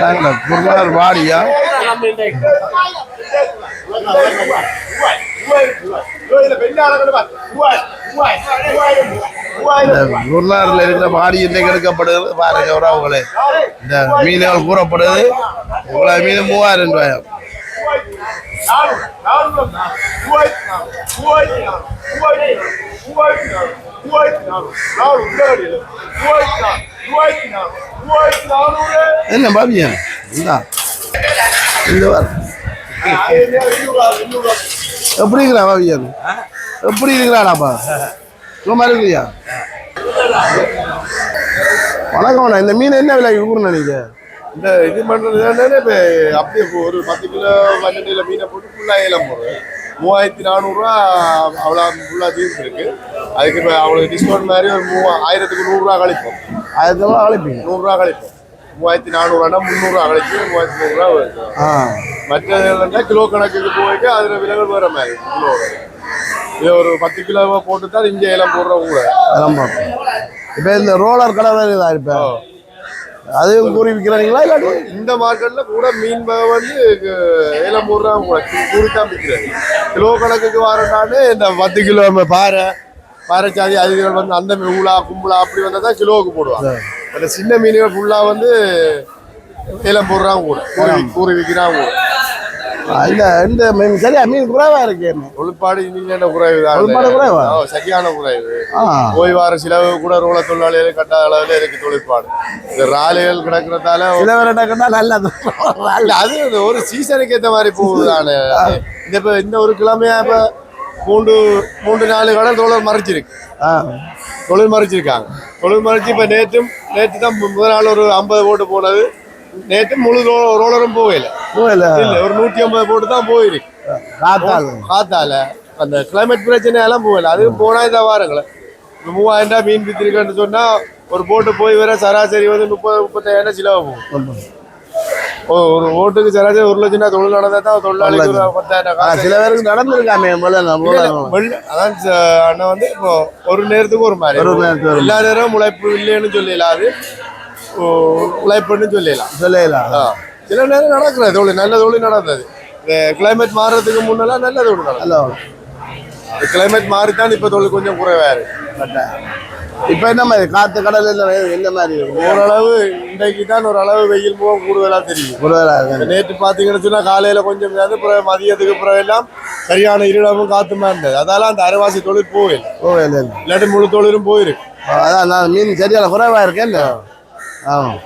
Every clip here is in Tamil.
நாங்கள் குருவார் வாரியா குருநாரில் இருக்கிற வாரி இன்றைக்கு எடுக்கப்படுகிறது. பாருங்க உறவுகளே. இந்த மீன்கள் கூறப்படுது இவ்வளோ மீன் மூவாயிரம் ரூபாயம் மூவாயிரத்தி நாலு என்ன பாபியா இந்தா. இந்த வார் எப்படி இருக்கிறா பாபியா எப்படி இருக்கிறாடாப்பா சும்மா இருக்கிறியா? வணக்கம்ண்ணா இந்த மீன் என்ன விலைக்கு கூறணும் நீங்கள் இந்த இது பண்ணுறது என்னன்னா இப்ப அப்படியே ஒரு பத்து கிலோ பன்னெண்டு கிலோ மீனை போட்டு ஃபுல்லா ஏலம் போடுறது மூவாயிரத்தி நானூறுரூவா அவ்வளோ ஃபுல்லாக தீர்ந்து இருக்கு. அதுக்கு இப்போ அவங்களுக்கு டிஸ்கவுண்ட் மாதிரி ஒரு மூவா ஆயிரத்துக்கு நூறுரூவா கழிப்போம். ஆயிரத்தி அழைப்பீங்க நூறுரூவா கழிப்போம். மூவாயிரத்தி நானூறுவானா முந்நூறுரூவா கழிச்சு மூவாயிரத்தி நூறுரூவா வருது. மற்றது கிலோ கணக்குக்கு போயிட்டு அதில் விலைகள் வர மாதிரி. கிலோ. இது ஒரு பத்து கிலோவா போட்டு தான் இங்கே ஏலம் போடுறவங்க கூட பார்ப்போம் இப்போ இந்த ரோலர் கடை வேறு இதாக இருப்பேன் அதையும் கூறி விற்கிறீங்களா இல்லாட்டி? இந்த மார்க்கெட்ல கூட மீன் வகை வந்து ஏலம் போடுறாங்க கூட கூறி தான் விற்கிறாங்க கிலோ கணக்குக்கு வரனாலே இந்த பத்து கிலோ பாறை பாறைச்சாதி அதுகள் வந்து அந்த ஊளா கும்பலா அப்படி வந்தால் தான் கிலோவுக்கு போடுவாங்க. அந்த சின்ன மீன்கள் ஃபுல்லாக வந்து ஏலம் போடுறாங்க கூட. கூறி கூறி விற்கிறாங்க கூட. இந்த இந்த மீன் சரியா மீன் குறைவா இருக்கு தொழிற்பாடு இன்னைக்கு குறைவு சரியான குறைவு. போய் வார செலவு கூட ரோல தொழிலாளிகள் கட்டாத அளவில் இருக்கு தொழிற்பாடு. இந்த ராலைகள் கிடக்கிறதால சில பேர்கிட்ட கேட்டா நல்லது இல்ல அது ஒரு- சீசனுக்கு ஏத்த மாதிரி போகுதானே இந்த இப்ப இந்த ஒரு கிழமையா இப்ப மூன்று மூன்று நாலு கடை தொழில் மறைச்சிருக்கு தொழில் மறைச்சிருக்காங்க தொழில் மறைச்சு இப்ப நேற்றும் நேற்று தான் முதல் நாள் ஒரு ஐம்பது போட்டு போனது. நேற்று முழு ரோலரும் போகல. இல்லை இல்ல ஒரு நூத்தி ஐம்பது போட்டு தான் போயிருக்கு காத்தால். காத்தால. அந்த கிளைமேட் பிரச்சனை எல்லாம் போகல. அது போனா இந்த வாரங்களே. இப்ப மூவாயிரம் ரூபாய் மீன் வித்திருக்கேன்னு சொன்னா ஒரு போட்டு போய் வர சராசரி வந்து முப்பது முப்பத்தாயிரம் செலவு போகும். ஒ- ஒரு ஓட்டுக்கு சராசரி ஒரு லட்சம் ரூபாய் தொழில் நடந்தா தான் தொழிலாளிக்கு பத்தாயிரம் சில பேருக்கு நடந்திருக்காமே அதான் அண்ணா வந்து இப்போ ஒரு நேரத்துக்கு ஒரு மாதிரி. எல்லா நேரம் உழைப்பு இல்லைன்னு சொல்லலாம் அது. உழைப்புன்னு சொல்லலாம் ஆ. சில நேரம் நடக்குது தொழில் நல்ல தொழில் நடந்தது. இந்த கிளைமேட் மாறுறதுக்கு முன்னெல்லாம் நல்ல தொழில் நடந்தது. கிளைமேட் மாறித்தான் இப்ப தொழில் கொஞ்சம் குறைவா இருக்கு. இப்போ என்ன மாதிரி? காத்து கடல் என்ன என்ன மாதிரி? இருக்கும் ஓரளவு இன்றைக்கு தான் ஒரு அளவு வெயில் முகம் கூடுதலா தெரியும். குறைவா இருக்கு நேற்று பார்த்தீங்கன்னு சொன்னா காலையில கொஞ்சம் அது பிறகு மதியத்துக்கு பிறகு எல்லாம் சரியான இருளமும் காத்துமா இருந்தது. அதால அந்த அரைவாசி தொழில் போகல. இல்லை இல்லாட்டி முழு தொழிலும் போயிருக்கு. அதான் நான் மீன் சரியான குறைவா இருக்கேன் ஆமாம்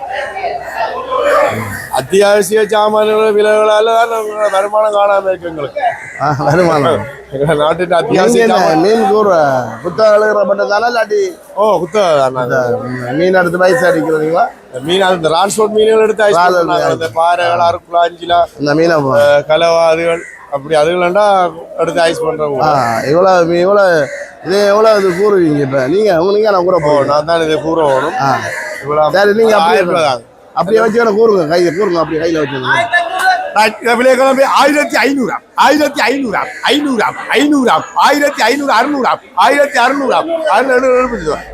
அத்தியாவசிய അത്യാവശ്യ സാമാനങ്ങൾ വിലകളാൽ വരുമാനം കാണാൻ എங்களுக்கு വരുമാനം. நாட்டின் அத்தியாவசிய மீன் கூறு குத்தகை பண்றதால இல்லாட்டி ஓ குத்தகை மீன் எடுத்து பைசா அடிக்கிறீங்களா மீன் அந்த டிரான்ஸ்போர்ட் மீன்கள் எடுத்து அந்த பாறைகள் அருக்குலா அஞ்சிலா இந்த மீனை கலவா அதுகள் அப்படி அதுகளண்டா எடுத்து ஐஸ் பண்றவங்க இவ்வளவு இவ்வளவு இதே எவ்வளவு இது கூறுவீங்க நீங்க நீங்கள் உங்களுக்கு நான் கூற போகணும் நான் தான் இதை கூற வேணும் இவ்வளவு சரி நீங்கள் ஆயிரம் அப்படியே வச்சு கூறுங்க. கையை கூறுங்க அப்படியே கையில் வச்சுருங்க விலைக்கிழமை ஆயிரத்தி ஐநூறாம் ஆயிரத்தி ஐநூறாம் ஐநூறாம் ஐநூறாம் ஆயிரத்தி ஐநூறு அறுநூறாம் ஆயிரத்தி அறுநூறாம்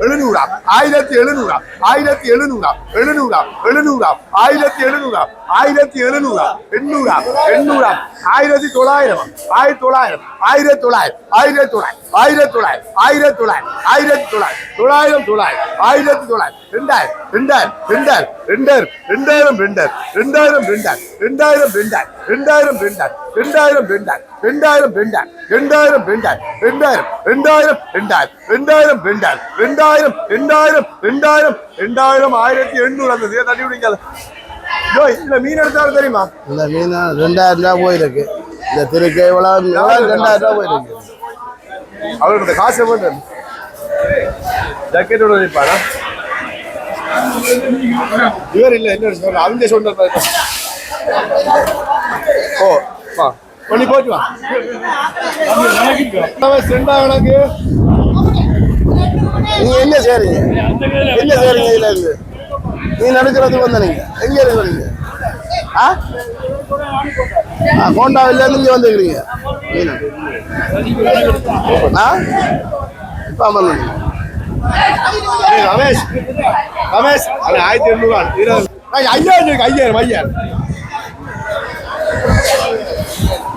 எழுநூறாம் ஆயிரத்தி எழுநூறாம் ஆயிரத்தி எழுநூறாம் எழுநூறாம் எழுநூறாம் ஆயிரத்தி எழுநூறாம் ஆயிரத்தி எழுநூறாம் எண்ணூறாம் எண்ணூறாம் ஆயிரத்தி தொள்ளாயிரம் ஆயிரத்தி தொள்ளாயிரம் ஆயிரத்தி தொள்ளாயிரம் ஆயிரத்தி தொள்ளாயிரம் ஆயிரத்தி தொள்ளாயிரம் ஆயிரத்தி தொள்ளாயிரம் ஆயிரத்தி தொள்ளாயிரம் தொள்ளாயிரம் தொள்ளாயிரம் ஆயிரத்தி தொள்ளாயிரம் ரெண்டாயிரம் ரெண்டாயிரம் ரெண்டாயிரம் ரெண்டாயிரம் ரெண்டாயிரம் ரெண்டாயிரம் ரெண்டாயிரம் ரெண்டாயிரம் ரெண்டாயிரம் பெண்டார் ரெண்டாயிரம் பெண்டார் ரெண்டாயிரம் பெண்டார் ரெண்டாயிரம் பெண்டார் ரெண்டாயிரம் பெண்டார் ரெண்டாயிரம். ரெண்டாயிரம் பெண்டார் ரெண்டாயிரம் பெண்டார் ரெண்டாயிரம். ரெண்டாயிரம். ரெண்டாயிரம். ரெண்டாயிரம். ஆயிரத்தி எண்ணூறு அந்த தட்டி விடுங்க இல்ல மீன் எடுத்தாலும் தெரியுமா? இல்ல மீன் ரெண்டாயிரம் ரூபாய் போயிருக்கு. இந்த திருக்கை எவ்வளவு ரெண்டாயிரம் ரூபாய் போயிருக்கு. அவரோட காசு எவ்வளவு ஜக்கெட்டோட இருப்பாரா இவர் இல்லை என்ன சொல்ற அவங்க சொல்றது ஓ வா. பண்ணி போச்சு வா. செண்டா கணக்கு நீங்க என்ன செய்றீங்க என்ன செய்றீங்க இதுல இருந்து நீ நடக்கிறதுக்கு வந்த நீங்க. எங்க இருக்கிறீங்க ஆ? ஆ கோண்டாவில இருந்து இங்க வந்துக்கிறீங்க ரமேஷ். ரமேஷ். ஆயிரத்தி ஐயாயிரம் ஐயாயிரம் ஐயாயிரம்.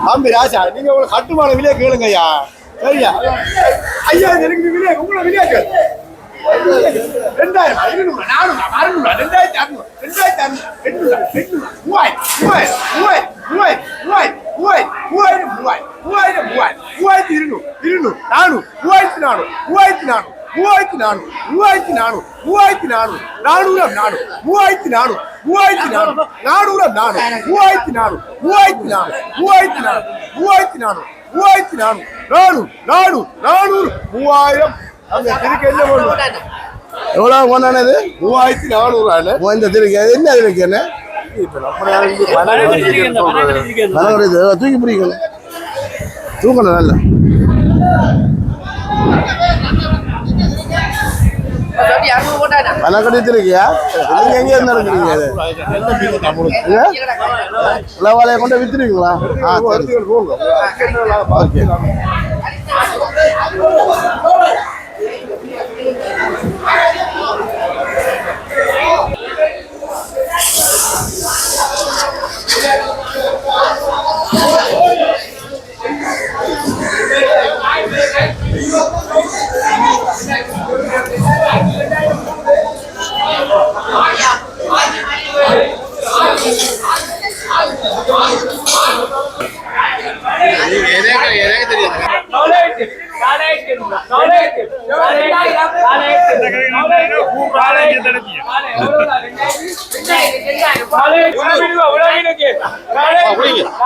தம்பி ராஜா நீங்க உங்களை கட்டுமான விலையை கேளுங்க ஐயா சரியா ஐயா எனக்கு விலை உங்களை விலையா கேளு ரெண்டாயிரம் ஐநூறு நானூறு அறுநூறு ரெண்டாயிரத்தி அறுநூறு ரெண்டாயிரத்தி அறுநூறு எண்ணூறு எண்ணூறு மூவாயிரம் மூவாயிரம் மூவாயிரம் மூவாயிரம் மூவாயிரம் மூவாயிரம் மூவாயிரம் மூவாயிரம் மூவாயிரம் மூவாயிரத்தி இருநூறு இருநூறு நானூறு மூவாயிரத்தி நானூறு மூவாயிரத்தி நானூறு மூவாயிரத்தி நானூறு மூவாயிரத்தி நானூறு மூவாயிரத்தி நானூறு நானூறு நானூறு மூவாயிரத்தி நானூறு மூவாயிரத்தி நானூறு நானூறு நானூறு மூவாயிரத்தி நானூறு மூவாயிரத்தி நானூறு மூவாயிரத்தி நானூறு மூவாயிரத்தி நானூறு மூவாயிரத்தி நானூறு நானூறு நானூறு நானூறு மூவாயிரம் அந்த திருக்கு என்ன பண்ணுவோம் எவ்வளவு கொண்டானது மூவாயிரத்தி நானூறு இந்த திருக்கு என்ன திருக்கு என்ன மனோரது தூக்கி பிடிக்கணும் தூக்கணும் நல்லா வனக்கடித்து இருக்கியா எங்க இருந்து இருக்கிறீங்க இளவாலையை கொண்டு வித்துருவீங்களா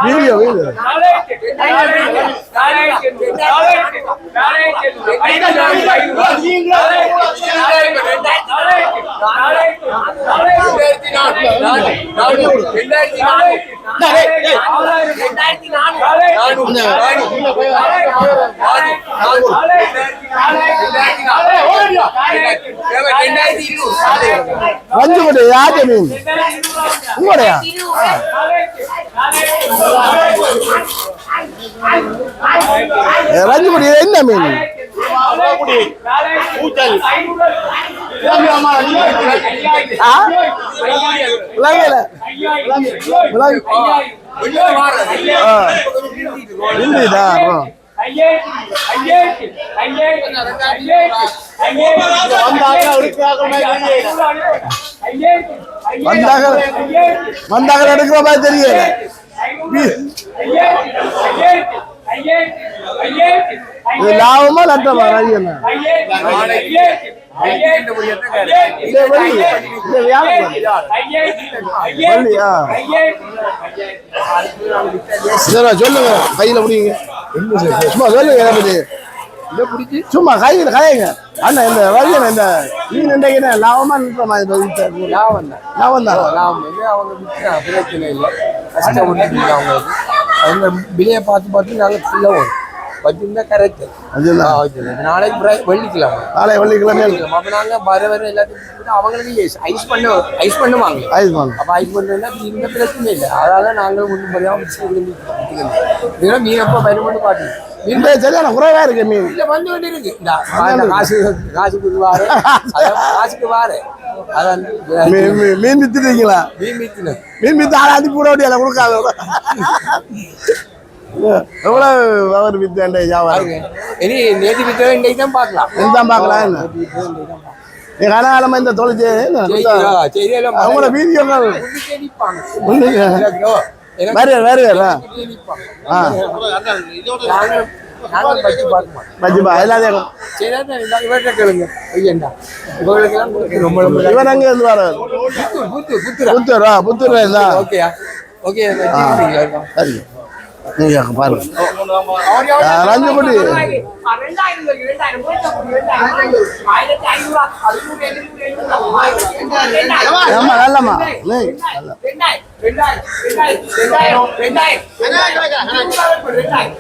வீடியோ வீடியோ வஞ்சு மீன் உங்களுடையா? ரஞ்சிமுடி என்ன மீன்? இந்துதா வந்தாக வந்தாக எடுக்கிற மாதிரி தெரியல. இது லாபமா நட்டமா? ஐயண்ணா சொல்லுங்க. கையில முடியுங்க. சும்மா சொல்லுங்க சும்மா கையில் கதைங்க அண்ணா இந்த வழியன் இந்த மீன் இன்றைக்கு லாபமா நிற்கிற மாதிரி லாபம் தான். லாபம் தான் லாபம். வந்து அவங்க பிரச்சனை இல்லை. கஷ்டம் இல்லை அவங்களுக்கு. அவங்க விலையை பார்த்து பார்த்து நாங்கள் ஃபுல்லாக வரும் வச்சிருந்தா கரெக்டு நாளைக்கு வெள்ளிக்கிழமை. நாளை வெள்ளிக்கிழமை. அப்போ நாங்கள் வர வர எல்லாத்தையும் அவங்களுக்கு ஐஸ் பண்ண ஐஸ் பண்ணுவாங்க. ஐஸ் வாங்க அப்போ ஐஸ் பண்ணுறதுனா இந்த பிரச்சனை இல்லை. அதனால நாங்கள் ஒன்றும் முடியாமல் பிடிச்சி இதெல்லாம் மீன் எப்போ வருமானு பார்த்து மீன் சரியான குறைவா இருக்கு மீன். இல்லை வந்து இருக்கு அந்த காசு காசுக்கு வாரு. காசுக்கு மீன் வித்துட்டீங்களா? மீன் மீத்தினது மீன் வித்து விட வேண்டியல கொடுக்காத. எவ்வளவு அவர் வித்து வியாபாரம்? இனி நேற்று விற்க இன்றைக்கு தான் பார்க்கலாம். இதுதான் பார்க்கலாம் என்ன? நீ கனகாலமா இந்த தொழில் அவங்களோட வீடியோங்கள் வேறு வேறு வேறு ஆ. இவர் அங்க இருந்து வர புத்தூரா புத்தூர்ல இருந்தா ஓகே ஓகே சரி. நீங்க பாருங்க. ரஞ்சு கோடி ஆமா ரெண்டாயிரம் ரெண்டாயிரம் ரெண்டாயிரம்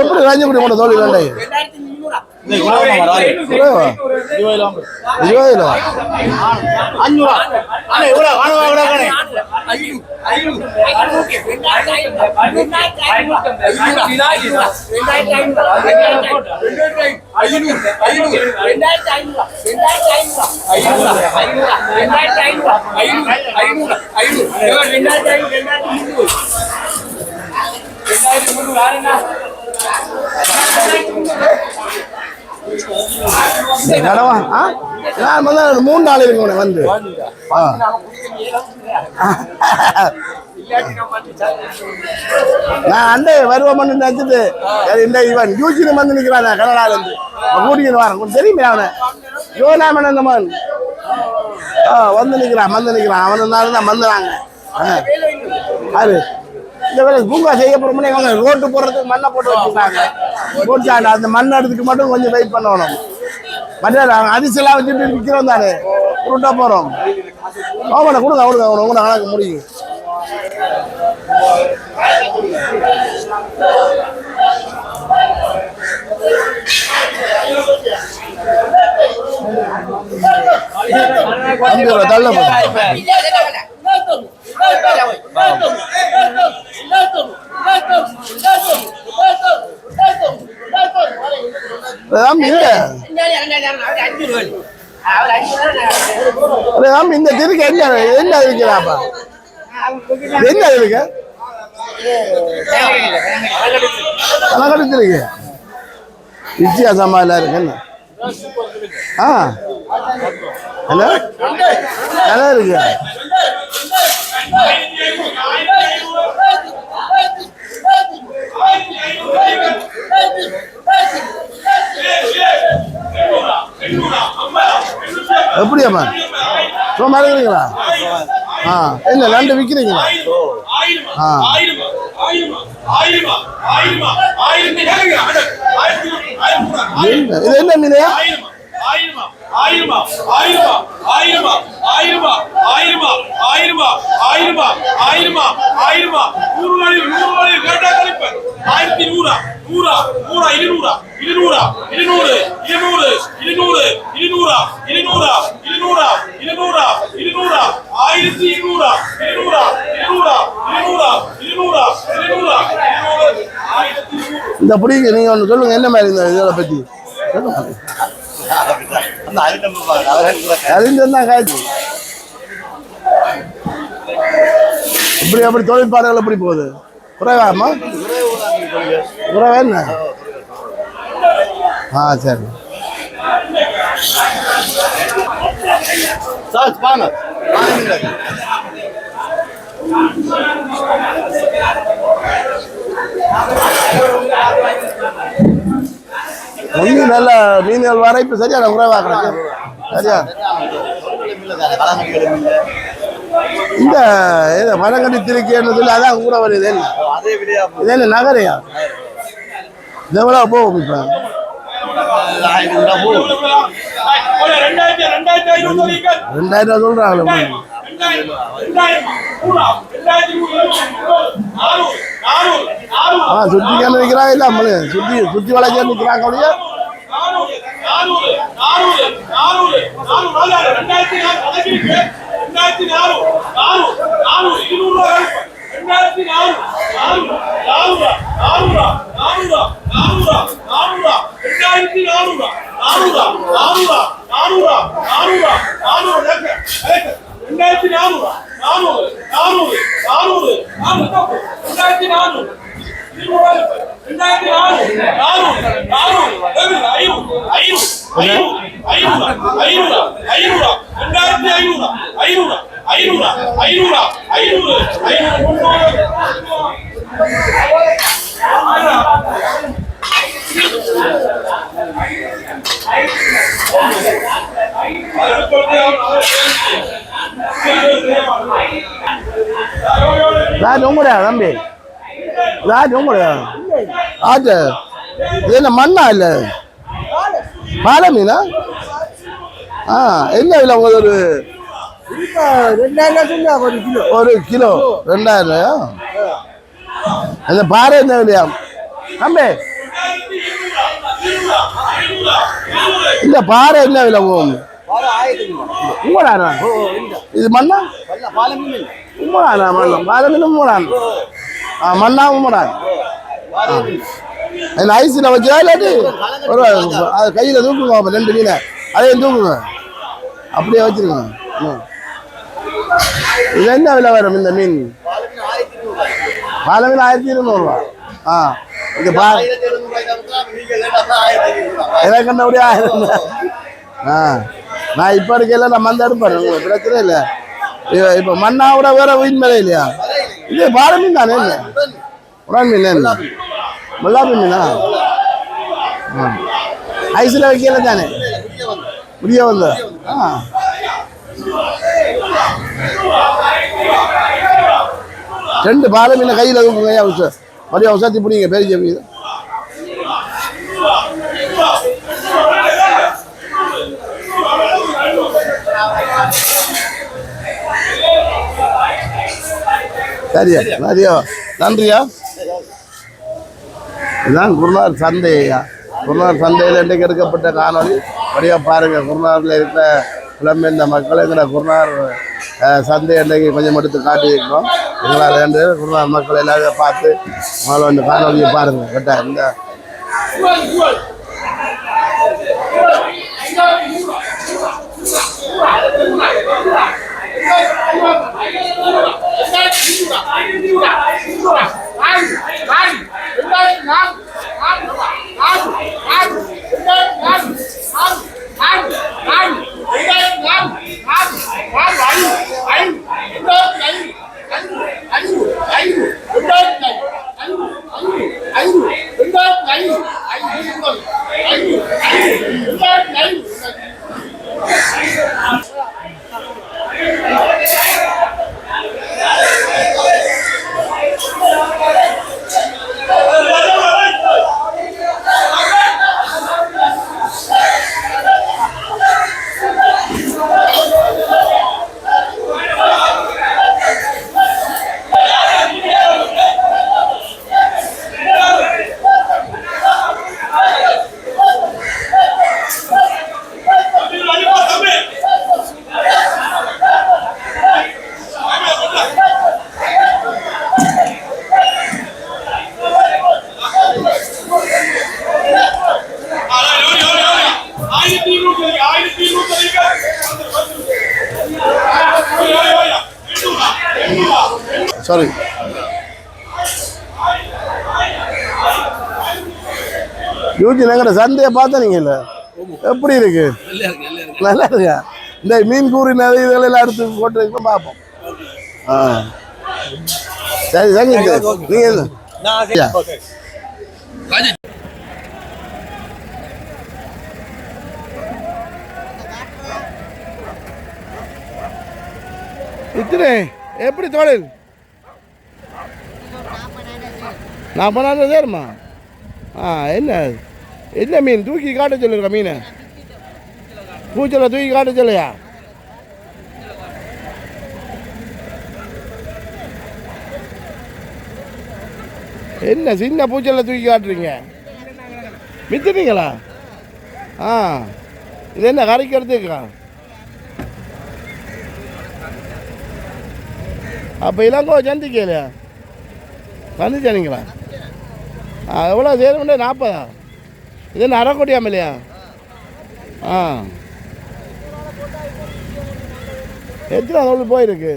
எப்படி காஞ்சிபுரி போன தோல்வி ரெண்டாயிரம் ரஞ்சிக்குடி கொண்ட தோழி வேண்டாய் ரெண்டாயிரத்தி முந்நூறா குறைவா இருபது கிலோ கடவா ஆ? நான் வந்து மூணு நாள் இருக்கணும் வந்து. நான் அண்டை வருவோம்னு நினைச்சிட்டு இந்த இவன் யூஜினு வந்து நிற்கிறான் கனடால இருந்து. கூட்டிக்கிட்டு வரேன் கொஞ்சம் தெரியுமே அவனை. யோனாமன் அந்த மகன் ஆ வந்து நிற்கிறான் வந்து நிற்கிறான் அவனால தான் வந்துறாங்க அது இந்த வேலை பூங்கா செய்ய போறோம்னா இவங்க ரோட்டு போடுறதுக்கு மண்ணை போட்டு வச்சுருக்காங்க போட்டாங்க அந்த மண் எடுத்துக்கு மட்டும் கொஞ்சம் வெயிட் பண்ணணும். மற்ற அதிசலாக வச்சுட்டு விற்கிறோம் தானே. உருட்டா போகிறோம் ஆமாண்ணா கொடுங்க கொடுங்க அவனை உங்களை கணக்கு முடியும். அஞ்சு ரூபா தள்ள இந்த திருக்கு என்ன என்ன இருக்கிறாப்பா? என்ன இருக்கு? கணக்கெடுத்து இருக்கு வித்தியாசமா எல்லாம் என்ன ஆ. என்ன நல்லா இருக்கு? எப்படியாம்மா? சும்மா இருக்கிறீங்களா ஆ. என்ன ரெண்டு விற்கிறீங்களா ஆ. என்ன இது என்ன மீனையா ஆயிரத்தி நூறா நூறா நூறா இருநூறா இருநூறா இருநூறு இருநூறு இருநூறு இருநூறா இருநூறா இருநூறா இருநூறா இருநூறா ஆயிரத்தி இருநூறா இருநூறா இருநூறா இருநூறா இருநூறா இருநூறா இருநூறு ஆயிரத்தி இருநூறு இந்த பிடிங்க நீங்க ஒன்று சொல்லுங்க என்ன மாதிரி இந்த இதை பத்தி? சொல்லுங்க அறிஞ்சதான் காய்ச்சி. இப்படி அப்படி தொழிற்பாடுகள் எப்படி போகுது? குறைவாமா குறைவா என்ன? ஆ சரி. ஒண்ணு நல்ல மீன்கள் வர இப்ப சரியா குறைவா கிடக்கு சரியா? இந்த இது மரங்கடி திருக்கின்னு சொல்லி அதான் கூட வருது என்ன? இது என்ன நகரையா? இது எவ்வளவு போகும் இப்ப. ரெண்டாயிரம் ரூபா சொல்றாங்களே ரெண்டாயிரம், ரெண்டாயிரம், நூறா, ரெண்டாயிரத்தி நூறு, நானூறு, நானூறு, நானூறு, ஆ சுத்தி நிற்கிறாங்க இல்ல நம்மளு சுத்தி சுத்தி வளைக்க நிற்கிறாங்க அப்படியே நானூறு, நானூறு, நானூறு, நானூறு, நானூறு, ரெண்டாயிரத்தி நானூறு, நானூறு, நானூறு, நானூறு, நானூறு, ரெண்டாயிரத்தி நானூறா. ரெண்டாயிரத்தி நானூறா, நானூறு, நானூறு, ஐநூறு, ஐநூறு, ஐநூறு, ஐநூறா, ஐநூறா, ஐநூறா, ரெண்டாயிரத்தி ஐநூறா, ஐநூறா, ஐநூறா, ஐநூறா, ஐநூறு, ஐநூறு, முன்னூறு, ராஜ் உங்களுடைய தம்பி ராஜ் உங்களுடைய ஆச்சு இது என்ன மண்ணா இல்ல பாலை மீனா ஆ என்ன இல்லை உங்களுக்கு ஒரு ரெண்டாயிரம் சொன்னா ஒரு கிலோ ஒரு கிலோ ரெண்டாயிரம் ரூபாயா அந்த பாறை என்ன இல்லையா தம்பி ரெண்டாயிரத்தி இருநூறா, இருநூறா, ஐநூறா, இந்த பாறை என்ன விலை போகும் உம்மடானா இது மண்ணா உம்மடானா மண்ணா பாலை மீன் உம்மடான் ஆ மண்ணா அந்த ஐஸில் வச்சா இல்லாட்டி ஒரு அது கையில் தூக்குங்க அப்போ ரெண்டு மீனை அதையும் தூக்குங்க. அப்படியே வச்சிருங்க. இது என்ன விலை வரும் இந்த மீன்? பாலை மீன் ஆயிரத்தி இருநூறுவா ஆ இது பா எனக்கு என்ன ஆயிரம். ஆ. நான் இப்போ இருக்கையில நான் மந்த எடுப்பேன் உங்களுக்கு பிரச்சனை இல்லை. இப்போ மண்ணா கூட வேற உயிர் மேலே இல்லையா? இது பாறை மீன் தானே இல்லை உடான் மீன் என்ன? முல்லாப்பி மீனா ஆ. ஐஸில் வைக்கல தானே? முடிய வந்து ஆ. ரெண்டு பாலை மீனை கையில் தூக்குங்க ஐயா உச மதியம் உசாத்தி பிடிங்க பெரிய மீன் சரியா? சரியா நன்றியா? இதுதான் குருநார் சந்தை ஐயா குருநார் சந்தையில் இன்றைக்கு எடுக்கப்பட்ட காணொளி. வழியா பாருங்க குருநாரில் இருக்கிற புலம்பெயர்ந்த மக்கள் எங்கட குருநார் சந்தை இன்றைக்கு கொஞ்சம் எடுத்து காட்டியிருக்கிறோம். எங்களால் ரெண்டு குருநார் மக்கள் எல்லாரும் பார்த்து உங்களை வந்து காணொலியை பாருங்க கரெக்டா இந்த ஆயிரத்தி எங்கட சந்தையை பார்த்தா நீங்க இல்ல. எப்படி இருக்கு? நல்லா இருக்கா? இந்த மீன் கூறி நிறைய இதெல்லாம் எடுத்து போட்டு பார்ப்போம். ஆ. சரி சரி நீங்க என்ன? யா. இத்தனை எப்படி தொழில் நாற்பதாயிரம் சேருமா ஆ என்ன என்ன மீன் தூக்கி காட்ட சொல்லிருக்க மீன் பூச்சலை தூக்கி காட்ட சொல்லையா என்ன சின்ன பூச்சலை தூக்கி காட்டுறீங்க வித்துட்டீங்களா ஆ இது என்ன கரைக்கு எடுத்துக்கா அப்போ இளங்கோ சந்திக்கலையா சந்திச்சானீங்களா எவ்வளோ சேருமுண்டே நாற்பதா இது என்ன அரைக்கோட்டியாம இல்லையா ஆ. எத்தனை நாள் போயிருக்கு?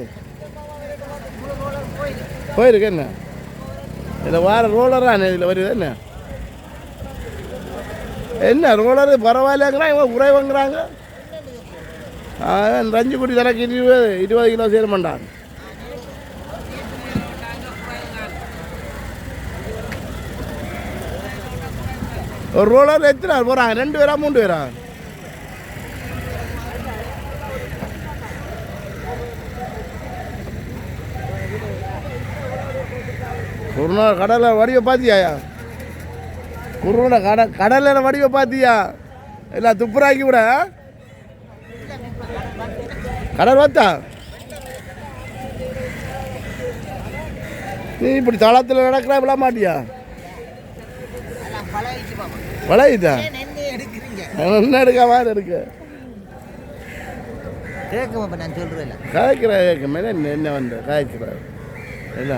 போயிருக்கு என்ன? இதில் வேறு ரோலராக இதில் வருது என்ன? என்ன ரோலர் பரவாயில்லங்கிறான் இவன் குறைவுங்கிறாங்க ரஞ்சு குடி தனக்கு இருபது இருபது கிலோ சேர ஒரு ரோலர் எத்தனை போகிறாங்க ரெண்டு பேரா மூணு பேரா குருணா கடலை வடிவை பார்த்தியாயா குருணா கட கடலில் வடிவை பார்த்தியா இல்லை துப்புராக்கி விட? கடல் பார்த்தா நீ இப்படி தளத்தில் நடக்கிறா விட மாட்டியா? வளையுதா என்ன எடுக்க மாதிரி இருக்கு. காய்க்கிற கேட்கும் என்ன என்ன வந்து காய்க்கிற என்ன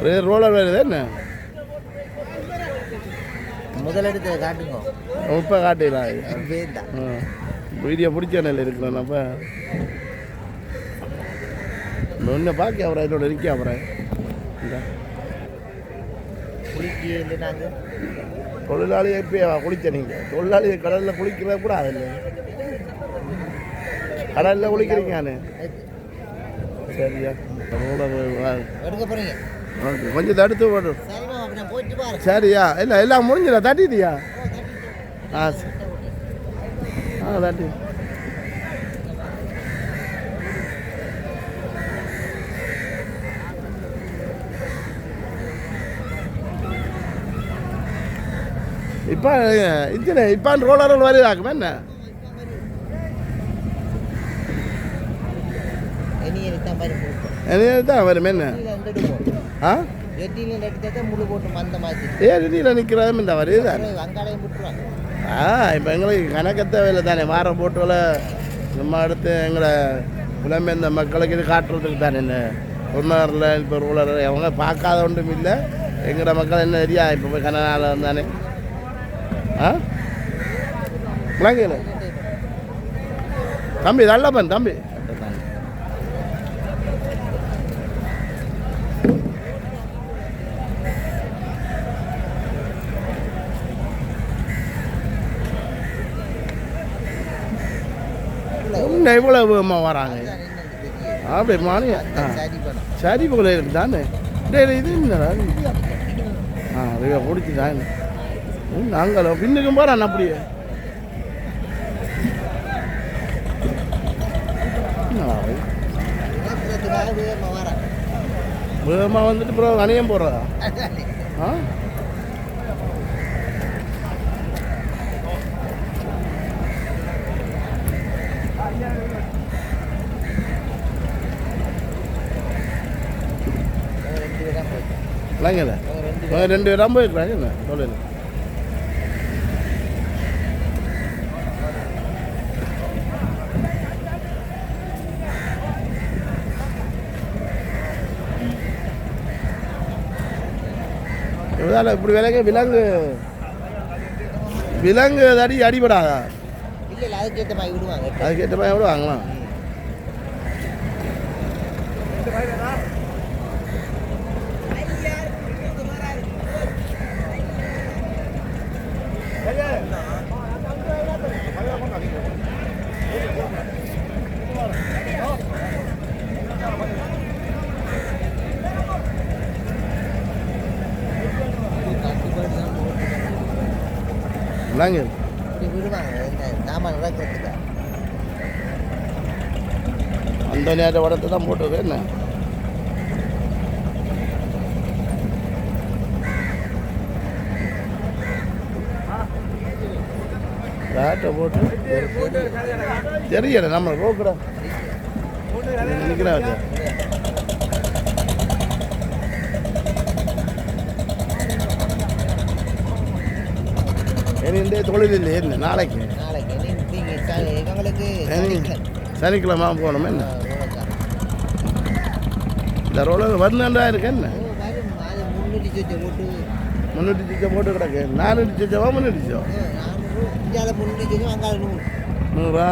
ஒரே ரோலர் வருது என்ன? முதலெடுத்து காட்டுங்க. இப்போ காட்டிடலாம் வீடியோ பிடிச்ச நிலையில் இருக்கிறேன் அப்போ. ஒன்று பார்க்க அப்புறம் என்னோட நிற்க இந்த. குளிக்க இல்லை நாங்கள் தொழிலாளி எப்போ குளிச்ச நீங்கள் தொழிலாளி கடலில் குளிக்கிறத கூட அதில்லை கடலில் குளிக்கிறீங்க சரியா. கொஞ்சம் தடுத்து போடும் சரியா? இல்லை எல்லாம் முடிஞ்சிடா தட்டிட்டியா? ஆ சரி. ஆ தட்டி. இப்போ இத்தனை இப்போ ரோலர்கள் மாதிரி கொடுப்போம் என்ன? தான் வருமே என்ன? ஆ? வெட்டியில் எடுத்தா முழு போட்டு மந்த மாதிரி. ஏ ரெடியில் நிற்கிறதும் இந்த வருது தானே ஆ இப்போ எங்களுக்கு கணக்கு தேவையில்லை தானே வார போட்டுல நம்ம அடுத்து எங்களை புலம்பெயர்ந்த மக்களுக்கு இது காட்டுறதுக்கு தானே என்ன? பொருளாதாரில் இப்போ ரூலர் அவங்க பார்க்காத ஒன்றும் இல்லை. எங்களோட மக்கள் என்ன தெரியா இப்போ போய் கனநாள் தானே ஆ விளங்கல தம்பி தள்ளப்பன் தம்பி. இன்னும் இவ்வளோ வேகமாக வராங்க. அப்படி மாறி சரி போல தானே. டேய் இது என்னடா? ஆ இதை பிடிச்சி நாங்கள் பின்னுக்கும் போகிறான் அப்படியே என்னடா இது? இலக்கிறதுக்காக வேகமாக வரேன் வேகமாக வந்துட்டு ப்ரோ அணியம் போடுறதா ஆ? ரெண்டு பேரும் போயிட்டோம் ரெண்டு போயிருக்கிறாங்க என்ன? சொல்லலை இவதால இப்படி விலங்கு விலங்கு. விலங்கு அடி அடிபடாதா? இல்லை அதுக்கேற்ற மாதிரி விடுவாங்க. அதுக்கேற்ற மாதிரி எவ்வளோ வாங்கலாம் விலங்கு இப்படி விடுவாங்க இந்த சாமான் இறக்கிறதுக்கு நேர உடத்தை தான் போட்டது. என்ன? பேட்டை போட்டு தெரியல நம்ம ரோக்கடா நிற்கிறேன் இந்த தொழில் இல்லை நாளைக்கு. நாளைக்கு எங்களுக்கு சனி சனிக்கிழமை. சனிக்கிழமை போகணும் என்ன? ஓ, வரும். அது முன்னூற்றி சொச்சை போட்டு கிடக்கு. நானூற்றி சிச்சவா முன்னூற்றி அங்கே நூறு. நூறா?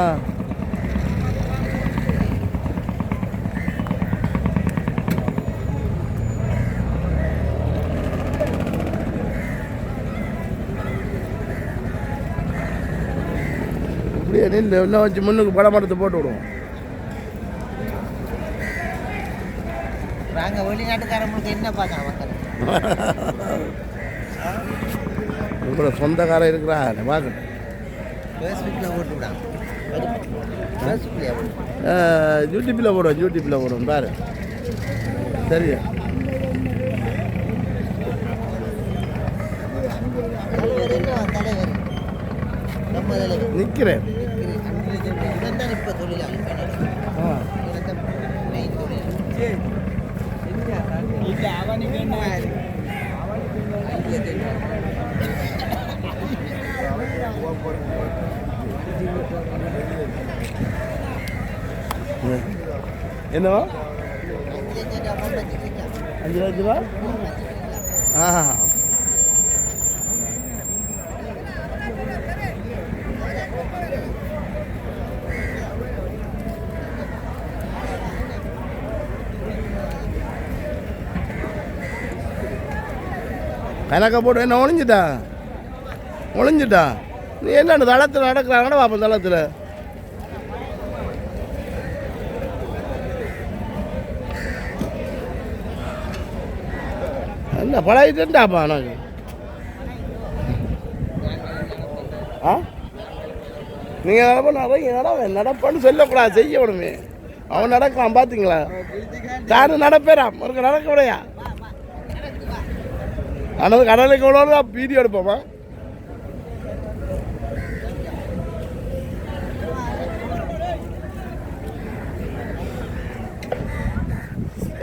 இப்படியே நின்று இன்னும் வச்சு முன்னுக்கு படம் எடுத்து போட்டு விடுவோம். நாங்கள் வெளிநாட்டுக்காரங்களுக்கு என்ன பார்க்கலாம் மக்கள் உங்களோட சொந்தக்காரன் இருக்கிறா பார்க்கணும். ஃபேஸ்புக்கில் போட்டு விடாங்க ஃபேஸ்புக்லையா போட்டு யூடியூப்பில் போடுவோம் யூடியூப்பில் போடுவோம் பாரு. சரியா நிற்கிறேன் இப்போ தொழிலாளி ஆ இவன் தான் மெயின் தொழிலாளி இல்லை அவனுக்கு என்ன என்னவா அஞ்சு லட்சம் ரூபா அமௌண்ட் கணக்க போட்டு என்ன ஒளிஞ்சிட்டா? ஒளிஞ்சிட்டா? நீ என்ன தளத்தில் நடக்கிறாங்கடா பாப்போம் தளத்தில். என்ன பழகிட்டேன்டாப்பா எனக்கு ஆ? நீங்கள் நடப்ப நடங்க நட நடப்பான்னு சொல்லக்கூடாது செய்ய விடுமே. அவன் நடக்கலாம் பார்த்தீங்களா தானு நடப்பேறான். ஒரு நடக்க விடையா? ஆனால் கடலுக்கு எவ்வளோ வீடியோ எடுப்போமா?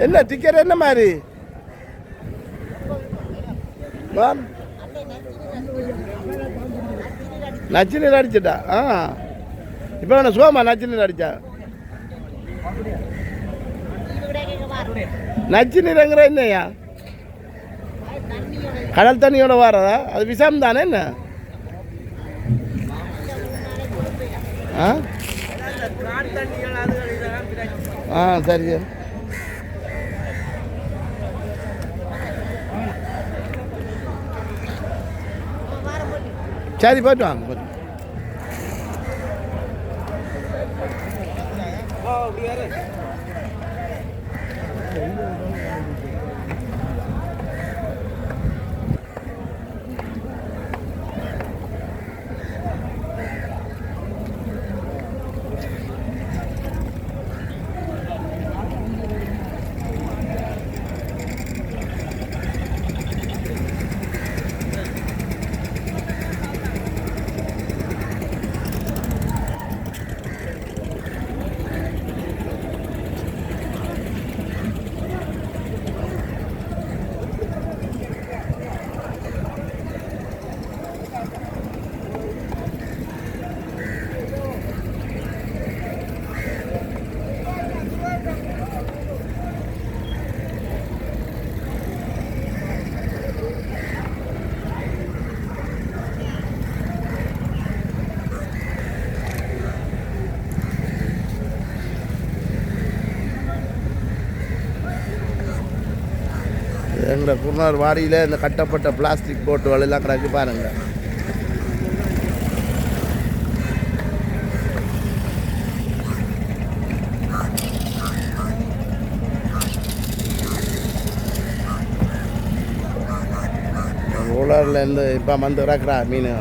என்ன டிக்கெட் என்ன மாதிரி? மேம்? நச்சு நீர் அடிச்சிட்டா? ஆ. இப்போ என்ன சுகமா நச்சு நீர் அடிச்சா? நச்சு நீருங்கிற என்னய்யா? கடல் தண்ணியோட வரதா? அது விஷம் தானே என்ன? ஆ? ஆ சரி சரி. போயிட்டு வாங்க போயிட்டு எங்களை குருநார் வாடியில் இந்த கட்டப்பட்ட பிளாஸ்டிக் போட்டு வலையெல்லாம் கிடக்கு பாருங்க. இருந்து இப்போ வந்து கிடக்குறா மீன்.